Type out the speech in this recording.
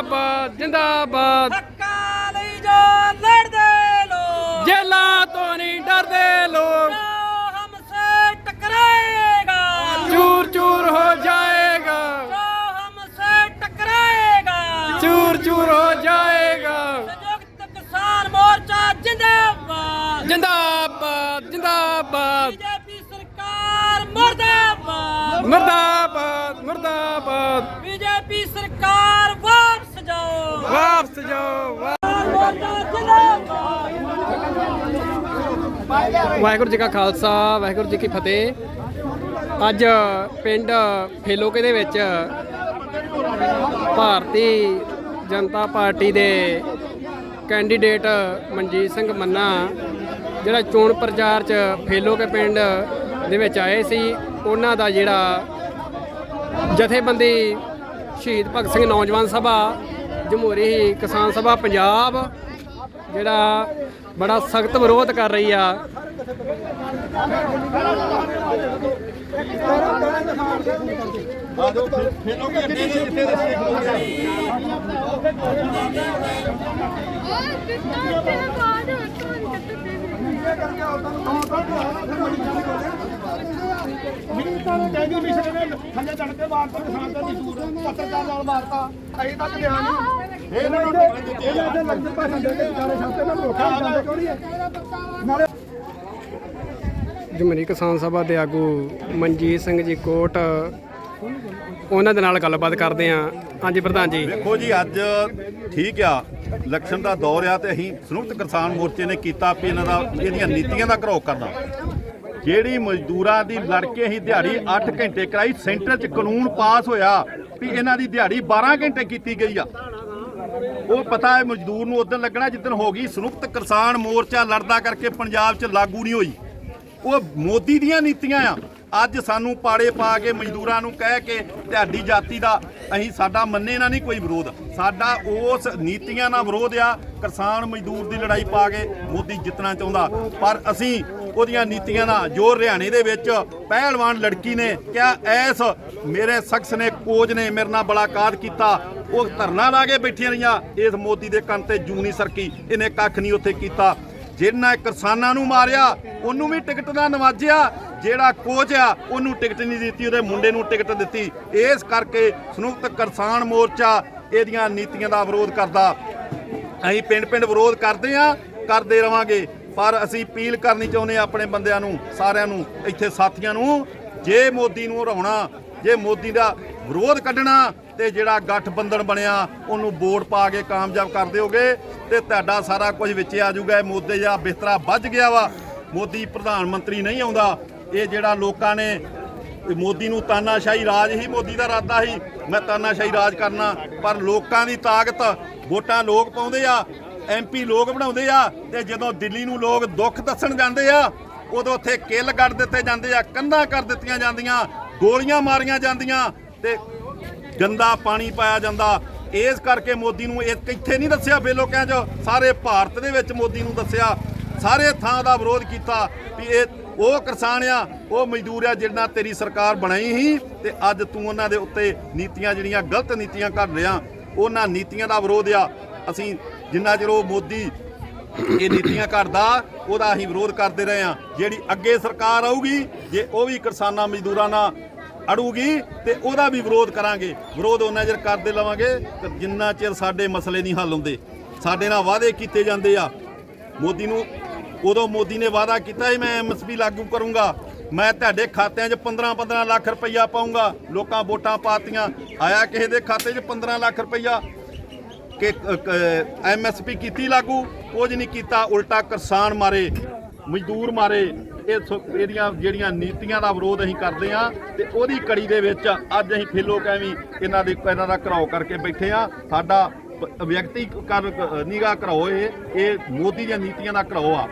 ਜਿੰਦਾਬਾਦ ਜਿੰਦਾਬਾਦ। ਹੱਕਾਂ ਲਈ ਜੋ ਲੜਦੇ ਲੋਕ ਜੇਲਾ ਤੋਂ ਨਹੀਂ ਡਰਦੇ ਲੋਕ। ਹਮਸੇ ਟਕਰਾਏਗਾ ਚੂਰ ਚੂਰ ਹੋ ਜਾਏਗਾ। ਜੋ ਹਮਸੇ ਟਕਰਾਏਗਾ ਚੂਰ ਚੂਰ ਹੋ ਜਾਏਗਾ। ਸੰਯੁਕਤ ਕਿਸਾਨ ਮੋਰਚਾ ਜਿੰਦਾਬਾਦ। ਜਿੰਦਾਬਾਦ ਜਿੰਦਾਬਾਦ। ਬੀਜੇਪੀ ਸਰਕਾਰ ਮਰਦਾਬਾਦ। ਮਰਦਾਬਾਦ ਮਰਦਾਬਾਦ। ਬੀਜੇਪੀ ਸਰਕਾਰ ਵਾਪਸ ਜਾਓ। ਵਾਹਿਗੁਰੂ ਜੀ ਕਾ ਖਾਲਸਾ, ਵਾਹਿਗੁਰੂ ਜੀ ਕੀ ਫਤਿਹ। ਅੱਜ ਪਿੰਡ ਫੇਲੋਕੇ ਦੇ ਵਿੱਚ ਭਾਰਤੀ ਜਨਤਾ ਪਾਰਟੀ ਦੇ ਕੈਂਡੀਡੇਟ ਮਨਜੀਤ ਸਿੰਘ ਮੰਨਾ, ਜਿਹੜਾ ਚੋਣ ਪ੍ਰਚਾਰ 'ਚ ਫੇਲੋਕੇ ਪਿੰਡ ਦੇ ਵਿੱਚ ਆਏ ਸੀ, ਉਹਨਾਂ ਦਾ ਜਿਹੜਾ ਜਥੇਬੰਦੀ ਸ਼ਹੀਦ ਭਗਤ ਸਿੰਘ ਨੌਜਵਾਨ ਸਭਾ ਜਮਹੂਰੀ ਕਿਸਾਨ ਸਭਾ ਪੰਜਾਬ, ਜਿਹੜਾ ਬੜਾ ਸਖਤ ਵਿਰੋਧ ਕਰ ਰਹੀ ਆ। ਮਿੰਟਾਂ ਨੇ ਕਹਿੰਦੀ ਮਿਸ਼ਨ ਨੇ ਥੱਲੇ ਚੜ ਕੇ ਮਾਰਤਾ ਕਿਸਾਨ ਦਾ ਦੀ ਸੂਰ ਪੱਤਰਕਾਰ ਨਾਲ ਮਾਰਤਾ। ਅਸੀਂ ਤਾਂ ਧਿਆਨ ਨਹੀਂ ਇਹਨਾਂ ਨੂੰ ਇਹਨਾਂ ਦੇ ਲੰਗਰ ਭਾਸ਼ਣ ਦੇ ਕੇ ਵਿਚਾਰੇ ਛਾਪੇ ਨਾਲ ਰੋਕਿਆ ਜਾਂਦਾ ਕਿਉਂ ਨਹੀਂ ਹੈ। ਨਾਲੇ ਜਮਹੂਰੀ ਕਿਸਾਨ ਸਭਾ ਦੇ ਆਗੂ ਮਨਜੀਤ ਸਿੰਘ ਜੀ ਕੋਟ ਉਹਨਾਂ ਦੇ ਨਾਲ ਗੱਲਬਾਤ ਕਰਦੇ ਆ ਹਾਂਜੀ ਪ੍ਰਧਾਨ ਜੀ। ਦੇਖੋ ਜੀ ਅੱਜ ਠੀਕ ਆ ਇਲੈਕਸ਼ਨ ਦਾ ਦੌਰ ਆ ਤੇ ਅਸੀਂ ਸੰਯੁਕਤ ਕਿਸਾਨ ਮੋਰਚੇ ਨੇ ਕੀਤਾ ਵੀ ਇਹਨਾਂ ਦਾ ਇਹਦੀਆਂ ਨੀਤੀਆਂ ਦਾ ਘਰੋ ਕਰਨਾ। ਜਿਹੜੀ ਮਜ਼ਦੂਰਾਂ ਦੀ ਲੜ ਕੇ ਅਸੀਂ ਦਿਹਾੜੀ 8 ਘੰਟੇ ਕਰਾਈ ਸੈਂਟਰ 'ਚ ਕਾਨੂੰਨ ਪਾਸ ਹੋਇਆ ਵੀ ਇਹਨਾਂ ਦੀ ਦਿਹਾੜੀ 12 ਘੰਟੇ ਕੀਤੀ ਗਈ ਆ। ਉਹ ਪਤਾ ਹੈ ਮਜ਼ਦੂਰ ਨੂੰ ਉਦੋਂ ਲੱਗਣਾ ਜਿੱਦਣ ਹੋ ਗਈ ਸੰਯੁਕਤ ਕਿਸਾਨ ਮੋਰਚਾ ਲੜਦਾ ਕਰਕੇ ਪੰਜਾਬ 'ਚ ਲਾਗੂ ਨਹੀਂ ਹੋਈ। ਉਹ ਮੋਦੀ ਦੀਆਂ ਨੀਤੀਆਂ ਆ। ਅੱਜ ਸਾਨੂੰ ਪਾੜੇ ਪਾ ਕੇ ਮਜ਼ਦੂਰਾਂ ਨੂੰ ਕਹਿ ਕੇ ਤੁਹਾਡੀ ਜਾਤੀ ਦਾ ਅਸੀਂ ਸਾਡਾ ਮੰਨੇ ਨਾ ਨਹੀਂ ਕੋਈ ਵਿਰੋਧ। ਸਾਡਾ ਉਸ ਨੀਤੀਆਂ ਨਾਲ ਵਿਰੋਧ ਆ। ਕਿਸਾਨ ਮਜ਼ਦੂਰ ਦੀ ਲੜਾਈ ਪਾ ਕੇ ਮੋਦੀ ਜਿੱਤਣਾ ਚਾਹੁੰਦਾ। ਪਰ ਅਸੀਂ ਉਹਦੀਆਂ ਨੀਤੀਆਂ ਦਾ ਜੋ ਹਰਿਆਣੇ ਦੇ ਵਿੱਚ ਪਹਿਲਵਾਨ ਲੜਕੀ ਨੇ ਕਿਹਾ, ਐਸ ਮੇਰੇ ਸ਼ਖਸ ਨੇ ਕੋਚ ਨੇ ਮੇਰੇ ਨਾਲ ਬਲਾਕਾਤ ਕੀਤਾ। ਉਹ ਧਰਨਾ ਲਾ ਕੇ ਬੈਠੀਆਂ ਰਹੀਆਂ। ਇਸ ਮੋਦੀ ਦੇ ਕੰਨ ਤੇ ਜੂ ਨਹੀਂ ਸਰਕੀ। ਇਹਨੇ ਕੱਖ ਨਹੀਂ ਉੱਥੇ ਕੀਤਾ। ਜਿਹਨਾਂ ਕਿਸਾਨਾਂ ਨੂੰ ਮਾਰਿਆ, ਉਹਨੂੰ ਵੀ ਟਿਕਟ ਦਾ ਨਵਾਜਿਆ। ਜਿਹੜਾ ਕੋਚ ਆ, ਉਹਨੂੰ ਟਿਕਟ ਨਹੀਂ ਦਿੱਤੀ, ਉਹਦੇ ਮੁੰਡੇ ਨੂੰ ਟਿਕਟ ਦਿੱਤੀ। ਇਸ ਕਰਕੇ ਸੰਯੁਕਤ ਕਿਸਾਨ ਮੋਰਚਾ ਇਹਦੀਆਂ ਨੀਤੀਆਂ ਦਾ ਵਿਰੋਧ ਕਰਦਾ। ਅਸੀਂ ਪਿੰਡ ਪਿੰਡ ਵਿਰੋਧ ਕਰਦੇ ਆ ਕਰਦੇ ਰਵਾਂਗੇ। ਪਰ ਅਸੀਂ ਅਪੀਲ ਕਰਨੀ ਚਾਹੁੰਦੇ ਹਾਂ ਆਪਣੇ ਬੰਦਿਆਂ ਨੂੰ, ਸਾਰਿਆਂ ਨੂੰ, ਇੱਥੇ ਸਾਥੀਆਂ ਨੂੰ, ਜੇ ਮੋਦੀ ਨੂੰ ਹਰਾਉਣਾ, ਜੇ ਮੋਦੀ ਦਾ ਵਿਰੋਧ ਕੱਢਣਾ ਤੇ ਜਿਹੜਾ ਗਠਬੰਧਨ ਬਣਿਆ, ਉਹਨੂੰ ਵੋਟ ਪਾ ਕੇ ਕਾਮਯਾਬ ਕਰ ਦਿਓਗੇ ਤੇ ਤੁਹਾਡਾ ਸਾਰਾ ਕੁਝ ਵਿੱਚ ਆ ਜਾਊਗਾ। ਇਹ ਮੋਦੀ ਦਾ ਬਿਸਤਰਾ ਵੱਜ ਗਿਆ ਵਾ। ਮੋਦੀ ਪ੍ਰਧਾਨ ਮੰਤਰੀ ਨਹੀਂ ਆਉਂਦਾ। ਇਹ ਜਿਹੜਾ ਲੋਕਾਂ ਨੇ ਮੋਦੀ ਨੂੰ ਤਾਨਾਸ਼ਾਹੀ ਰਾਜ ਹੀ ਮੋਦੀ ਦਾ ਇਰਾਦਾ ਸੀ। ਮੈਂ ਤਾਨਾਸ਼ਾਹੀ ਰਾਜ ਕਰਨਾ, ਪਰ ਲੋਕਾਂ ਦੀ ਤਾਕਤ, ਵੋਟਾਂ ਲੋਕ ਪਾਉਂਦੇ ਆ। ਐਮਪੀ ਲੋਕ ਬਣਾਉਂਦੇ ਆ ਤੇ ਜਦੋਂ ਦਿੱਲੀ ਨੂੰ ਲੋਕ ਦੁੱਖ ਦੱਸਣ ਜਾਂਦੇ ਆ, ਉਦੋਂ ਉੱਥੇ ਕਿੱਲ ਕੱਢ ਦਿੱਤੇ ਜਾਂਦੇ ਆ, ਕੰਧਾਂ ਕਰ ਦਿੱਤੀਆਂ ਜਾਂਦੀਆਂ, ਗੋਲੀਆਂ ਮਾਰੀਆਂ ਜਾਂਦੀਆਂ ਤੇ ਗੰਦਾ ਪਾਣੀ ਪਾਇਆ ਜਾਂਦਾ। ਇਸ ਕਰਕੇ ਮੋਦੀ ਨੂੰ ਇਹ ਕਿੱਥੇ ਨਹੀਂ ਦੱਸਿਆ ਬੇਲੋਕਿਆਂ 'ਚ ਸਾਰੇ ਭਾਰਤ ਦੇ ਵਿੱਚ ਮੋਦੀ ਨੂੰ ਦੱਸਿਆ, ਸਾਰੇ ਥਾਂ ਦਾ ਵਿਰੋਧ ਕੀਤਾ ਵੀ ਇਹ ਉਹ ਕਿਸਾਨ ਆ, ਉਹ ਮਜ਼ਦੂਰ ਆ ਜਿਹਨਾਂ ਤੇਰੀ ਸਰਕਾਰ ਬਣਾਈ ਸੀ ਤੇ ਅੱਜ ਤੂੰ ਉਹਨਾਂ ਦੇ ਉੱਤੇ ਨੀਤੀਆਂ ਜਿਹੜੀਆਂ ਗਲਤ ਨੀਤੀਆਂ ਕਰ ਰਿਹਾ, ਉਹਨਾਂ ਨੀਤੀਆਂ ਦਾ ਵਿਰੋਧ ਆ। ਅਸੀਂ ਜਿੰਨਾ ਚਿਰ ਉਹ ਮੋਦੀ ਇਹ ਨੀਤੀਆਂ ਘੜਦਾ ਉਹਦਾ ਅਸੀਂ ਵਿਰੋਧ ਕਰਦੇ ਰਹੇ ਆ ਜਿਹੜੀ ਅੱਗੇ ਸਰਕਾਰ ਆਊਗੀ, ਜੇ ਉਹ ਵੀ ਕਿਸਾਨਾਂ ਮਜ਼ਦੂਰਾਂ ਨਾਲ ਅੜੂਗੀ, ਤੇ ਉਹਦਾ ਵੀ ਵਿਰੋਧ ਕਰਾਂਗੇ। ਵਿਰੋਧ ਉਹਨਾਂ ਚਿਰ ਕਰਦੇ ਲਵਾਂਗੇ, ਤੇ ਜਿੰਨਾ ਚਿਰ ਸਾਡੇ ਮਸਲੇ ਨਹੀਂ ਹੱਲ ਹੁੰਦੇ, ਸਾਡੇ ਨਾਲ ਵਾਅਦੇ ਕੀਤੇ ਜਾਂਦੇ ਆ। ਮੋਦੀ ਨੂੰ, ਉਦੋਂ ਮੋਦੀ ਨੇ ਵਾਅਦਾ ਕੀਤਾ ਸੀ, ਮੈਂ ਐਮਐਸਪੀ ਲਾਗੂ ਕਰੂੰਗਾ। ਮੈਂ ਤੁਹਾਡੇ ਖਾਤਿਆਂ 'ਚ 15-15 ਲੱਖ ਰੁਪਈਆ ਪਾਉਂਗਾ ਲੋਕਾਂ ਵੋਟਾਂ ਪਾਤੀਆਂ। ਆਇਆ ਕਿਸੇ ਦੇ ਖਾਤੇ 'ਚ 15 ਲੱਖ ਰੁਪਈਆ? ਕਿ ਐਮਐਸਪੀ ਕੀਤੀ ਲਾਗੂ, ਕੁਝ ਨਹੀਂ ਕੀਤਾ, ਉਲਟਾ ਕਿਸਾਨ ਮਾਰੇ, ਮਜ਼ਦੂਰ ਮਾਰੇ, ਇਹ ਸੋ- ਇਹਦੀਆਂ ਜਿਹੜੀਆਂ ਨੀਤੀਆਂ ਦਾ ਵਿਰੋਧ ਅਸੀਂ ਕਰਦੇ ਆ ਤੇ ਉਹਦੀ ਕੜੀ ਦੇ ਵਿੱਚ ਅੱਜ ਅਸੀਂ ਫੇਲੋ ਕੈਵੀ ਇਹਨਾਂ ਦੇ, ਇਹਨਾਂ ਦਾ ਘਰਾਓ ਕਰਕੇ ਬੈਠੇ ਆ ਸਾਡਾ ਪ- ਵਿਅਕਤੀ ਕਰ ਨਿਗਾ ਘਰਾਓ ਇਹ ਇਹ ਮੋਦੀ ਦੀਆਂ ਨੀਤੀਆਂ ਦਾ ਘਰਾਓ ਆ।